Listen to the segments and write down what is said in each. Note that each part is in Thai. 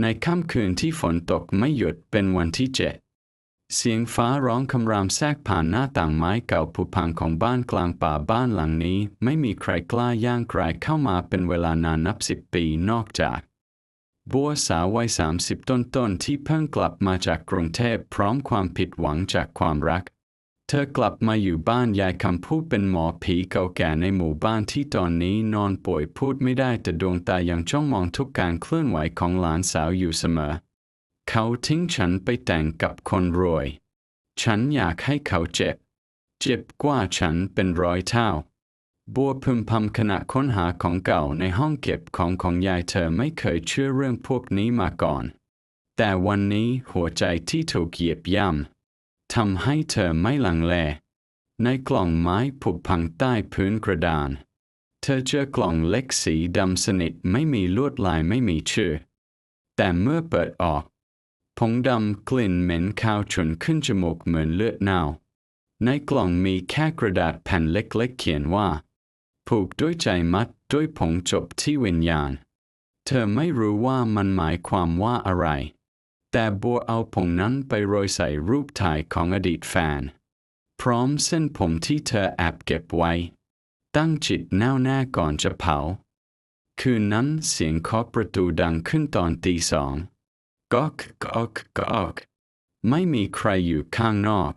ในค่ำคืนที่ฝนตกไม่หยุดเป็นวันที่เจ็ดเสียงฟ้าร้องคำรามแทรกผ่านหน้าต่างไม้เก่าผุพังของบ้านกลางป่าบ้านหลังนี้ ไม่มีใครกล้าย่างไกลเข้ามาเป็นเวลานานนับสิบปีนอกจาก บัวสาววัยสามสิบต้นๆที่เพิ่งกลับมาจากกรุงเทพพร้อมความผิดหวังจากความรัก เธอกลับมาอยู่บ้านยายคำพูดเป็นหมอผีเก่าแก่ในหมู่บ้านที่ตอนนี้นอนป่วยพูดไม่ได้แต่ดวงตายังจ้องมองทุกการเคลื่อนไหวของหลานสาวอยู่เสมอ เขาทิ้งฉันไปแต่งกับคนรวย ฉันอยากให้เขาเจ็บ เจ็บกว่าฉันเป็นร้อยเท่า บัวพึมพำขณะค้นหาของเก่าในห้องเก็บของของยายเธอไม่เคยเชื่อเรื่องพวกนี้มาก่อน แต่วันนี้หัวใจที่ถูกเหยียบย่ำ ทำให้เธอไม่ลังเล ในกล่องไม้ผุพังใต้พื้นกระดาน เธอเจอกล่องเล็กสีดำสนิทไม่มีลวดลายไม่มีชื่อ แต่เมื่อเปิดออกผงดำกลิ่นเหม็นคาวฉุนขึ้นจมูกเหมือนเลือดเน่า ในกล่องมีแค่กระดาษแผ่นเล็กๆเขียนว่า ผูกด้วยใจมัดด้วยผงจบที่วิญญาณ เธอไม่รู้ว่ามันหมายความว่าอะไร แต่บัวเอาผงนั้นไปโรยใส่รูปถ่ายของอดีตแฟน พร้อมเส้นผมที่เธอแอบเก็บไว้ ตั้งจิตแน่วแน่ก่อนจะเผา คืนนั้นเสียงเคาะประตูดังขึ้นตอนตีสองก๊อกก๊อกก๊อกไม่มีใครอยู่ข้างนอก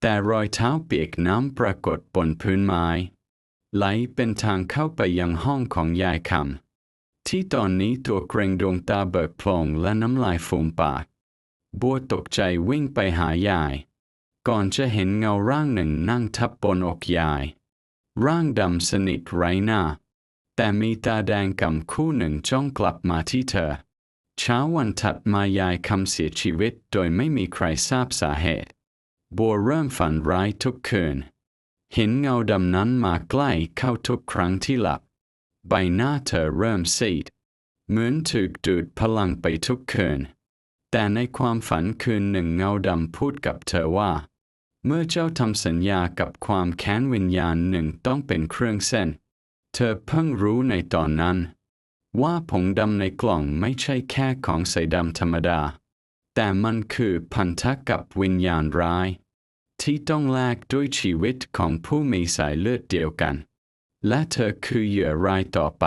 แต่รอยเท้าเปียกน้ำปรากฏบนพื้นไม้ ไหลเป็นทางเข้าไปยังห้องของยายคำ ที่ตอนนี้ตัวเกรงดวงตาเบิกโพลงและน้ำลายฟูมปาก บัวตกใจวิ่งไปหายาย ก่อนจะเห็นเงาร่างหนึ่งนั่งทับบนอกยาย ร่างดำสนิทไร้หน้า แต่มีตาแดงกำคู่หนึ่งจ้องกลับมาที่เธอ เช้าวันถัดมายายคำเสียชีวิตโดยไม่มีใครทราบสาเหตุ บัวเริ่มฝันร้ายทุกคืน เห็นเงาดำนั้นมาใกล้เข้าทุกครั้งที่หลับ ใบหน้าเธอเริ่มซีด เหมือนถูกดูดพลังไปทุกคืน แต่ในความฝันคืนหนึ่งเงาดำพูดกับเธอว่า เมื่อเจ้าทำสัญญากับความแค้นวิญญาณหนึ่งต้องเป็นเครื่องเส้น เธอเพิ่งรู้ในตอนนั้น ว่าผงดำในกล่องไม่ใช่แค่ของใสดำธรรมดา แต่มันคือพันธะกับวิญญาณร้าย ที่ต้องแลกด้วยชีวิตของผู้มีสายเลือดเดียวกัน และเธอคือเหยื่อรายต่อไป